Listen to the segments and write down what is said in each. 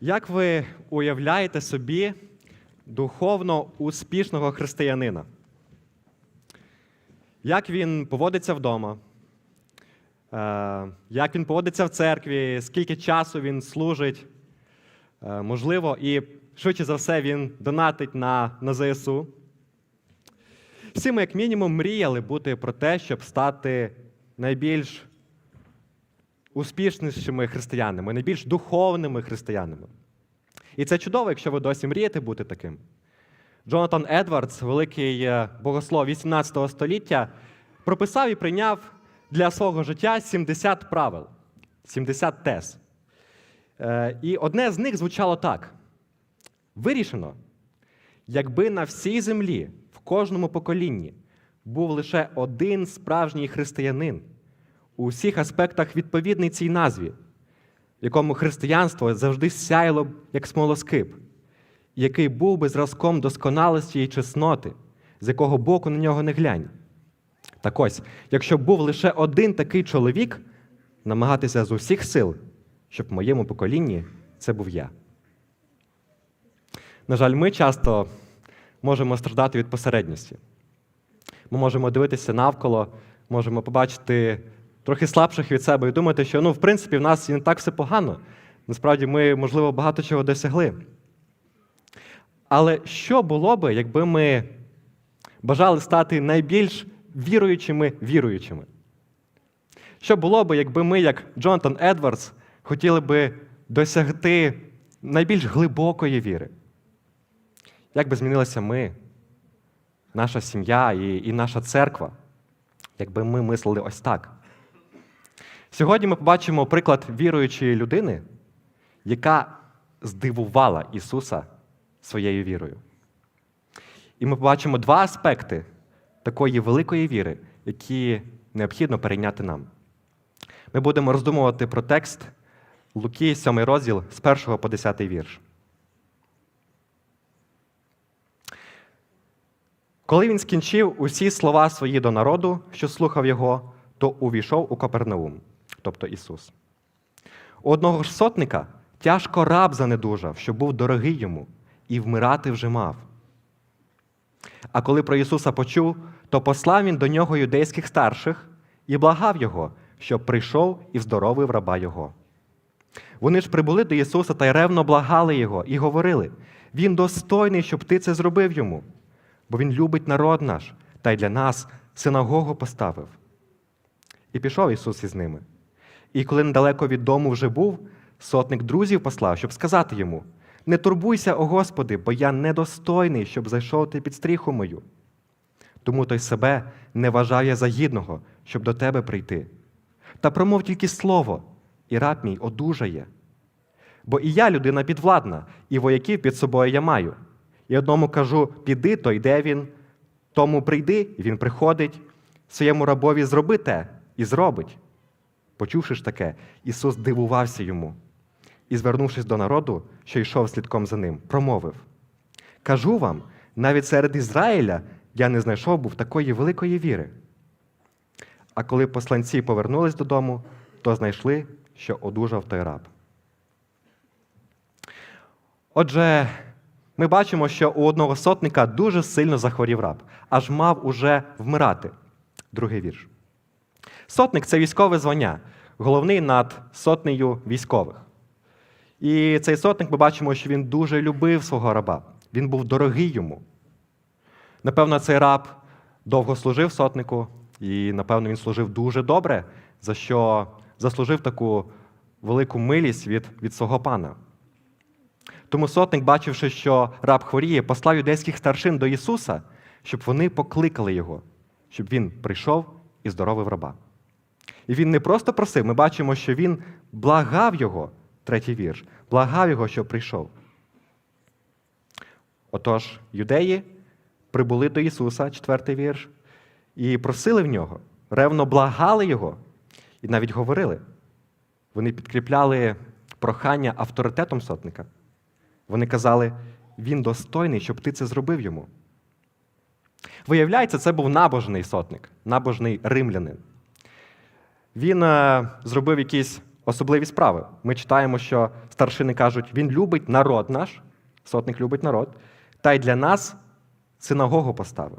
Як ви уявляєте собі духовно успішного християнина? Як він поводиться вдома? Е, Як він поводиться в церкві, скільки часу він служить? Е, Можливо, і швидше за все він донатить на, на ЗСУ. Всі ми, як мінімум, мріяли бути про те, щоб стати найбільш успішнішими християнами, найбільш духовними християнами. І це чудово, якщо ви досі мрієте бути таким. Джонатан Едвардс, великий е, богослов 18 століття, прописав і прийняв для свого життя 70 правил, 70 тез. Е, І одне з них звучало так: вирішено, якби на всій землі, в кожному поколінні, був лише один справжній християнин, у всіх аспектах відповідний цій назві, якому християнство завжди сяяло як смолоскип, який був би зразком досконалості і чесноти, з якого боку на нього не глянь. Так ось, якщо був лише один такий чоловік, намагатися з усіх сил, щоб в моєму поколінні це був я. На жаль, ми часто можемо страждати від посередності. Ми можемо дивитися навколо, можемо побачити трохи слабших від себе і думати, що ну, в принципі в нас і не так все погано. Насправді ми, можливо, багато чого досягли. Але що було би, якби ми бажали стати найбільш віруючими віруючими? Що було би, якби ми, як Джонатан Едвардс, хотіли би досягти найбільш глибокої віри? Як би змінилися ми, наша сім'я і, і наша церква, якби ми мислили ось так? Сьогодні ми побачимо приклад віруючої людини, яка здивувала Ісуса своєю вірою. І ми побачимо два аспекти такої великої віри, які необхідно перейняти нам. Ми будемо роздумувати про текст Луки, 7 розділ з 1 по 10 вірш. Коли він скінчив усі слова свої до народу, що слухав його, то увійшов у Капернаум, тобто Ісус. У одного ж сотника тяжко раб занедужав, що був дорогий йому, і вмирати вже мав. А коли про Ісуса почув, то послав він до нього юдейських старших і благав його, щоб прийшов і вздоровив раба його. Вони ж прибули до Ісуса та й ревно благали Його і говорили: Він достойний, щоб ти це зробив йому, бо Він любить народ наш та й для нас синагогу поставив. І пішов Ісус із ними. І коли недалеко від дому вже був, сотник друзів послав, щоб сказати йому: Не турбуйся, о Господи, бо я недостойний, щоб зайшов ти під стріху мою. Тому той себе не вважає за гідного, щоб до тебе прийти. Та промов тільки слово, і раб мій одужає. Бо і я людина підвладна, і вояків під собою я маю. І одному кажу, піди, то йде він, тому прийди, і він приходить, своєму рабові зроби те і зробить. Почувши ж таке, Ісус дивувався йому і, звернувшись до народу, що йшов слідком за ним, промовив: Кажу вам, навіть серед Ізраїля я не знайшов був такої великої віри. А коли посланці повернулись додому, то знайшли, що одужав той раб. Отже, ми бачимо, що у одного сотника дуже сильно захворів раб, аж мав уже вмирати. Другий вірш. Сотник це військове звання, головний над сотнею військових. І цей сотник ми бачимо, що він дуже любив свого раба. Він був дорогий йому. Напевно, цей раб довго служив сотнику, і, напевно, він служив дуже добре, за що заслужив таку велику милість від, від свого пана. Тому сотник, бачивши, що раб хворіє, послав юдейських старшин до Ісуса, щоб вони покликали його, щоб він прийшов і здоровив раба. І він не просто просив, ми бачимо, що він благав його, третій вірш, благав його, щоб прийшов. Отож, юдеї прибули до Ісуса, четвертий вірш, і просили в нього, ревно благали його, і навіть говорили. Вони підкріпляли прохання авторитетом сотника. Вони казали, він достойний, щоб ти це зробив йому. Виявляється, це був набожний сотник, набожний римлянин. Він е, зробив якісь особливі справи. Ми читаємо, що старшини кажуть, він любить народ наш, сотник любить народ, та й для нас синагогу поставив.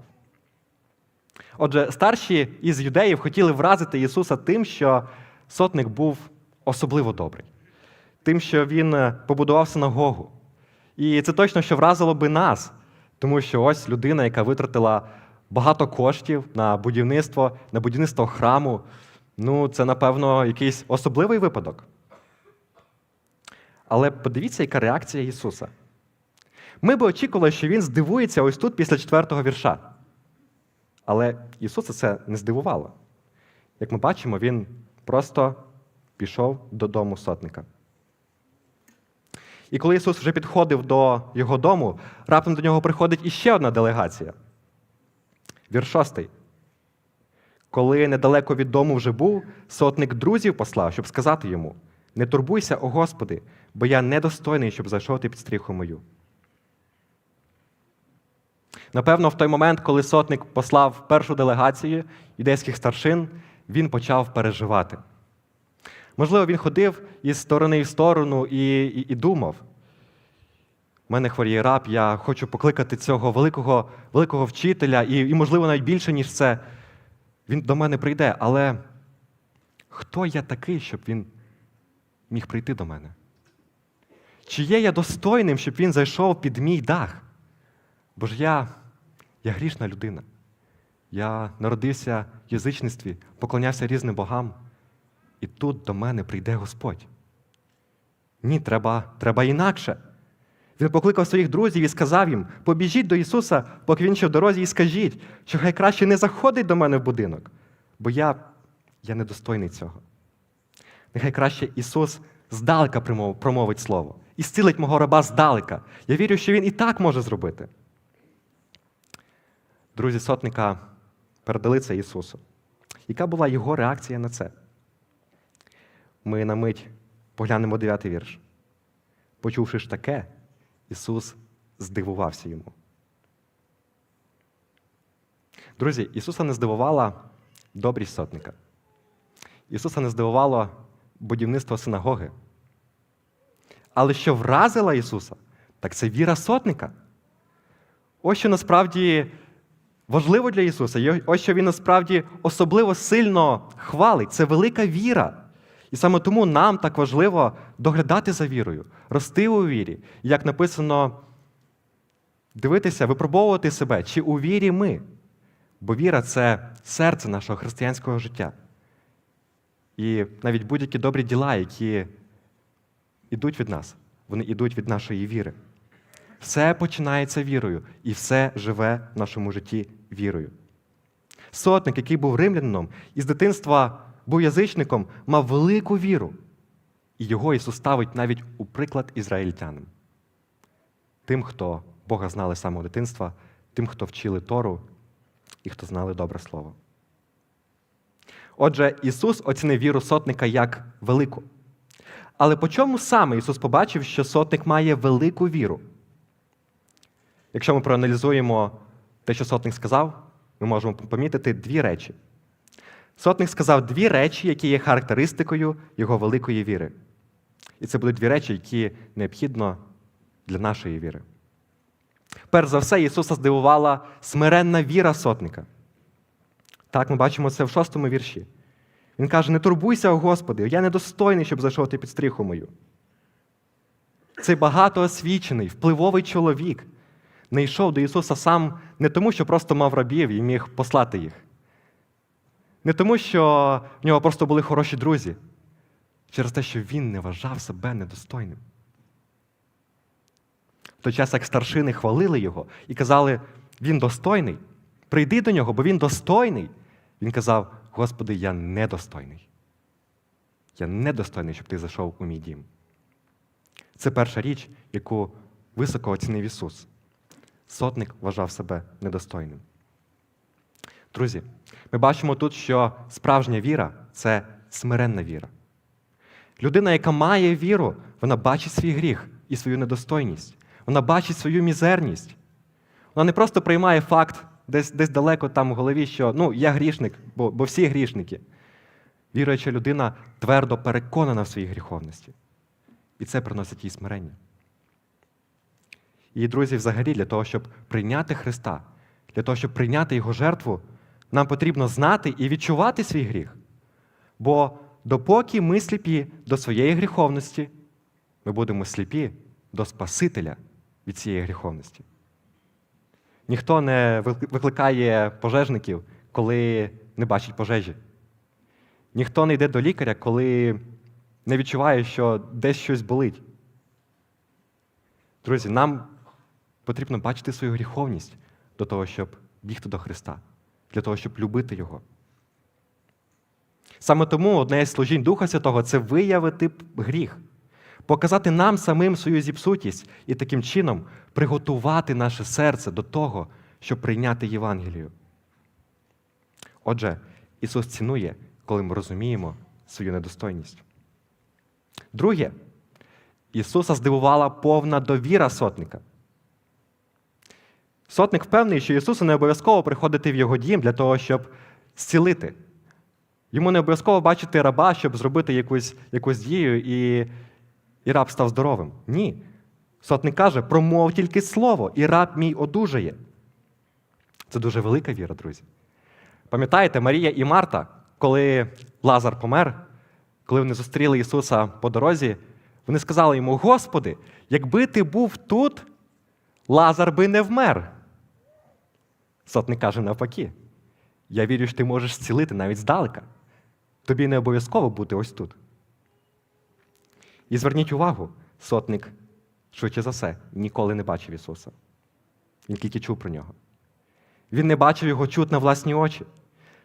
Отже, старші із юдеїв хотіли вразити Ісуса тим, що сотник був особливо добрий, тим, що він е, побудував синагогу. І це точно що вразило би нас, тому що ось людина, яка витратила багато коштів на будівництво, на будівництво храму, ну, це, напевно, якийсь особливий випадок. Але подивіться, яка реакція Ісуса. Ми би очікували, що Він здивується ось тут після четвертого вірша. Але Ісуса це не здивувало. Як ми бачимо, Він просто пішов додому сотника. І коли Ісус вже підходив до його дому, раптом до нього приходить іще одна делегація. Вірш шостий. Коли недалеко від дому вже був, сотник друзів послав, щоб сказати йому: Не турбуйся, о Господи, бо я недостойний, щоб зайшов ти під стріху мою. Напевно, в той момент, коли сотник послав першу делегацію юдейських старшин, він почав переживати. Можливо, він ходив із сторони в сторону і, і, і думав: у мене хворіє раб, я хочу покликати цього великого, великого вчителя, і, і, можливо, навіть більше, ніж це. Він до мене прийде, але хто я такий, щоб він міг прийти до мене? Чи є я достойним, щоб він зайшов під мій дах? Бо ж я, я грішна людина. Я народився в язичництві, поклонявся різним богам, і тут до мене прийде Господь. Ні, треба, треба інакше. Він покликав своїх друзів і сказав їм: побіжіть до Ісуса, поки він ще в дорозі, і скажіть, що хай краще не заходить до мене в будинок, бо я, я недостойний цього. Нехай краще Ісус здалека промовить Слово і зцілить мого раба здалека. Я вірю, що Він і так може зробити. Друзі сотника передали це Ісусу. Яка була його реакція на це? Ми на мить поглянемо дев'ятий вірш. Почувши ж таке, Ісус здивувався йому. Друзі, Ісуса не здивувала добрість сотника. Ісуса не здивувало будівництво синагоги. Але що вразило Ісуса, так це віра сотника. Ось що насправді важливо для Ісуса, ось що Він насправді особливо сильно хвалить. Це велика віра. І саме тому нам так важливо доглядати за вірою, рости у вірі. Як написано, дивитися, випробовувати себе, чи у вірі ми. Бо віра це серце нашого християнського життя. І навіть будь-які добрі діла, які йдуть від нас, вони йдуть від нашої віри. Все починається вірою, і все живе в нашому житті вірою. Сотник, який був римлянином, із дитинства був язичником, мав велику віру. І його Ісус ставить навіть у приклад ізраїльтянам. Тим, хто Бога знали з самого дитинства, тим, хто вчили Тору і хто знали добре слово. Отже, Ісус оцінив віру сотника як велику. Але по чому саме Ісус побачив, що сотник має велику віру? Якщо ми проаналізуємо те, що сотник сказав, ми можемо помітити дві речі. Сотник сказав дві речі, які є характеристикою його великої віри. І це будуть дві речі, які необхідно для нашої віри. Перш за все, Ісуса здивувала смиренна віра сотника. Так, ми бачимо це в шостому вірші. Він каже: Не турбуйся, о Господи, я недостойний, щоб зайшов ти під стріху мою. Цей багатоосвічений, впливовий чоловік не йшов до Ісуса сам не тому, що просто мав рабів і міг послати їх. Не тому, що в нього просто були хороші друзі, через те, що він не вважав себе недостойним. В той час, як старшини хвалили його і казали, він достойний, прийди до нього, бо він достойний. Він казав: Господи, я недостойний. Я недостойний, щоб ти зайшов у мій дім. Це перша річ, яку високо оцінив Ісус. Сотник вважав себе недостойним. Друзі, ми бачимо тут, що справжня віра це смиренна віра. Людина, яка має віру, вона бачить свій гріх і свою недостойність. Вона бачить свою мізерність. Вона не просто приймає факт десь десь далеко там в голові, що ну, я грішник, бо, бо всі грішники. Віруюча людина твердо переконана в своїй гріховності. І це приносить їй смирення. І, друзі, взагалі, для того, щоб прийняти Христа, для того, щоб прийняти Його жертву, нам потрібно знати і відчувати свій гріх. Бо допоки ми сліпі до своєї гріховності, ми будемо сліпі до Спасителя від цієї гріховності. Ніхто не викликає пожежників, коли не бачить пожежі. Ніхто не йде до лікаря, коли не відчуває, що десь щось болить. Друзі, нам потрібно бачити свою гріховність до того, щоб бігти до Христа, для того, щоб любити Його. Саме тому одне із служінь Духа Святого це виявити гріх, показати нам самим свою зіпсутість і таким чином приготувати наше серце до того, щоб прийняти Євангелію. Отже, Ісус цінує, коли ми розуміємо свою недостойність. Друге, Ісуса здивувала повна довіра сотника. Сотник впевнений, що Ісусу не обов'язково приходити в його дім для того, щоб зцілити. Йому не обов'язково бачити раба, щоб зробити якусь якусь дію, і, і раб став здоровим. Ні. Сотник каже, промов тільки слово, і раб мій одужає. Це дуже велика віра, друзі. Пам'ятаєте, Марія і Марта, коли Лазар помер, коли вони зустріли Ісуса по дорозі, вони сказали йому: Господи, якби ти був тут, Лазар би не вмер. Сотник каже навпаки. Я вірю, що ти можеш зцілити навіть здалека. Тобі не обов'язково бути ось тут. І зверніть увагу, сотник, швидше за все, ніколи не бачив Ісуса. Він тільки чув про нього. Він не бачив його чут на власні очі.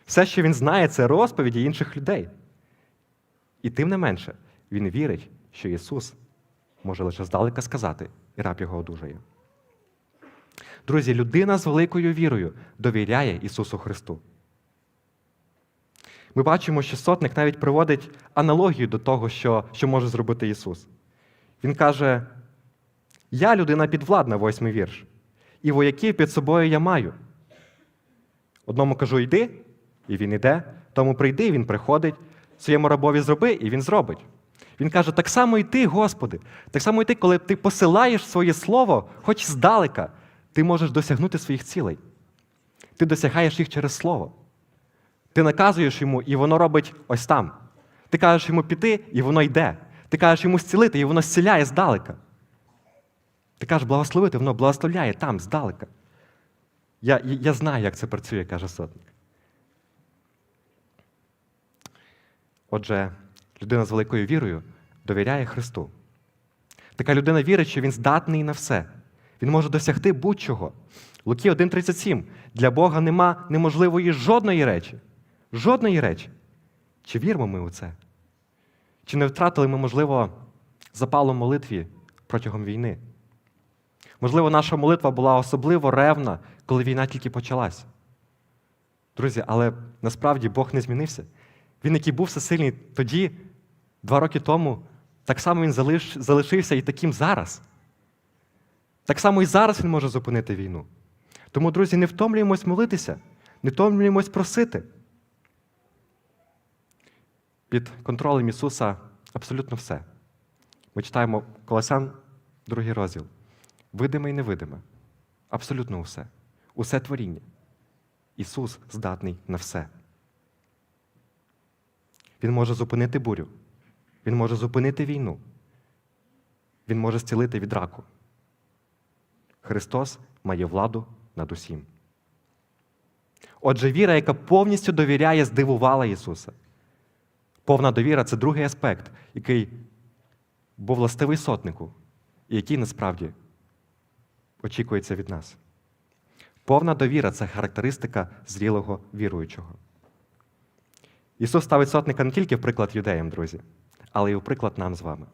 Все, що він знає, це розповіді інших людей. І тим не менше, він вірить, що Ісус може лише здалека сказати, і раб його одужає. Друзі, людина з великою вірою довіряє Ісусу Христу. Ми бачимо, що сотник навіть приводить аналогію до того, що, що може зробити Ісус. Він каже: Я людина підвладна, восьмий вірш, і вояків під собою я маю. Одному кажу, йди, і він іде, тому прийди, і він приходить, своєму рабові зроби, і він зробить. Він каже: так само і ти, Господи, так само і ти, коли ти посилаєш своє слово, хоч здалека, ти можеш досягнути своїх цілей. Ти досягаєш їх через слово. Ти наказуєш йому, і воно робить ось там. Ти кажеш йому піти, і воно йде. Ти кажеш йому зцілити, і воно зціляє здалека. Ти кажеш благословити, воно благословляє там, здалека. Я, Я знаю, як це працює, каже сотник. Отже, людина з великою вірою довіряє Христу. Така людина вірить, що він здатний на все. Він може досягти будь-чого. Луки 1,37. Для Бога нема неможливої жодної речі. Жодної речі. Чи віримо ми у це? Чи не втратили ми, можливо, запалу молитві протягом війни? Можливо, наша молитва була особливо ревна, коли війна тільки почалась. Друзі, але насправді Бог не змінився. Він, який був всесильний тоді, два роки тому, так само він залиш, залишився і таким зараз. Так само і зараз він може зупинити війну. Тому, друзі, не втомлюємось молитися, не втомлюємось просити. Під контролем Ісуса абсолютно все. Ми читаємо Колосян, другий розділ. Видиме і невидиме. Абсолютно усе. Усе творіння. Ісус здатний на все. Він може зупинити бурю. Він може зупинити війну. Він може зцілити від раку. Христос має владу над усім. Отже, віра, яка повністю довіряє, здивувала Ісуса. Повна довіра це другий аспект, який був властивий сотнику, і який насправді очікується від нас. Повна довіра це характеристика зрілого віруючого. Ісус ставить сотника не тільки в приклад юдеям, друзі, але й у приклад нам з вами.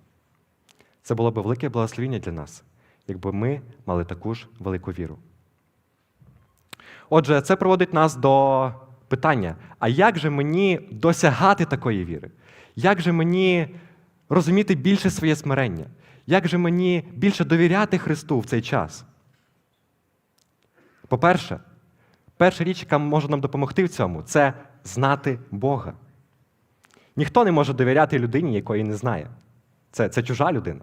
Це було б велике благословіння для нас, якби ми мали таку ж велику віру. Отже, це приводить нас до питання: а як же мені досягати такої віри? Як же мені розуміти більше своє смирення? Як же мені більше довіряти Христу в цей час? По-перше, перша річ, яка може нам допомогти в цьому, це знати Бога. Ніхто не може довіряти людині, якої не знає. Це, це чужа людина.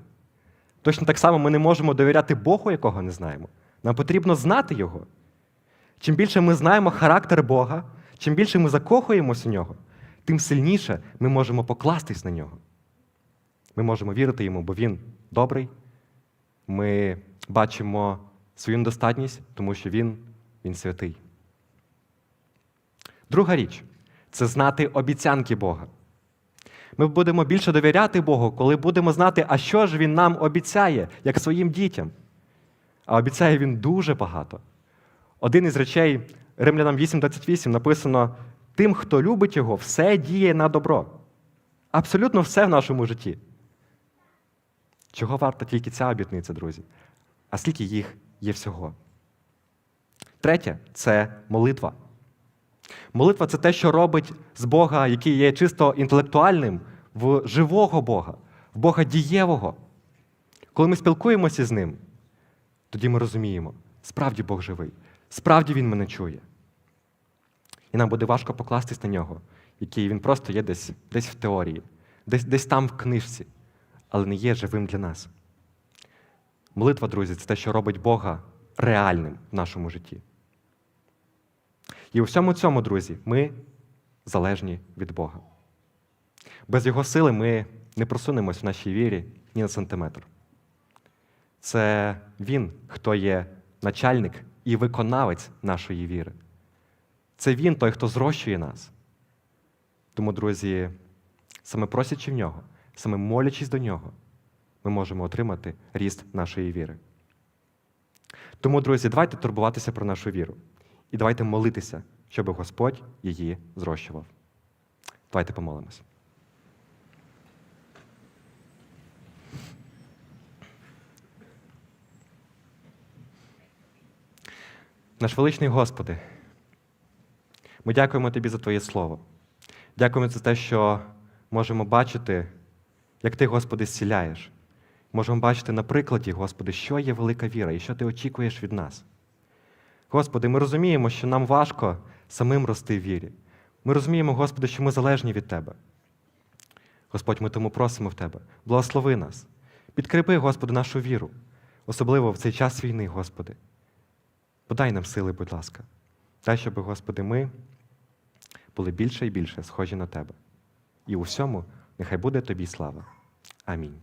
Точно так само ми не можемо довіряти Богу, якого не знаємо. Нам потрібно знати Його. Чим більше ми знаємо характер Бога, чим більше ми закохуємося у нього, тим сильніше ми можемо покластись на нього. Ми можемо вірити йому, бо він добрий. Ми бачимо свою недостатність, тому що він, він святий. Друга річ це знати обіцянки Бога. Ми будемо більше довіряти Богу, коли будемо знати, а що ж Він нам обіцяє, як своїм дітям. А обіцяє він дуже багато. Один із речей Римлянам 8:28 написано: тим, хто любить його, все діє на добро. Абсолютно все в нашому житті. Чого варта тільки ця обітниця, друзі? А скільки їх є всього? Третє це молитва. Молитва це те, що робить з Бога, який є чисто інтелектуальним, в живого Бога, в Бога дієвого. Коли ми спілкуємося з ним, тоді ми розуміємо, справді Бог живий, справді Він мене чує. І нам буде важко покластись на нього, який він просто є десь, десь в теорії, десь, десь там в книжці, але не є живим для нас. Молитва, друзі, це те, що робить Бога реальним в нашому житті. І у всьому цьому, друзі, ми залежні від Бога. Без Його сили ми не просунемось в нашій вірі ні на сантиметр. Це Він, хто є начальник і виконавець нашої віри. Це Він той, хто зрощує нас. Тому, друзі, саме просячи в нього, саме молячись до нього, ми можемо отримати ріст нашої віри. Тому, друзі, давайте турбуватися про нашу віру. І давайте молитися, щоб Господь її зрощував. Давайте помолимось. Наш величний Господи, ми дякуємо Тобі за Твоє Слово. Дякуємо за те, що можемо бачити, як Ти, Господи, зціляєш. Можемо бачити на прикладі, Господи, що є велика віра і що Ти очікуєш від нас. Господи, ми розуміємо, що нам важко самим рости в вірі. Ми розуміємо, Господи, що ми залежні від Тебе. Господь, ми тому просимо в Тебе, благослови нас. Підкріпи, Господи, нашу віру, особливо в цей час війни, Господи. Подай нам сили, будь ласка. Дай, щоб, Господи, ми були більше і більше схожі на Тебе. І у всьому нехай буде Тобі слава. Амінь.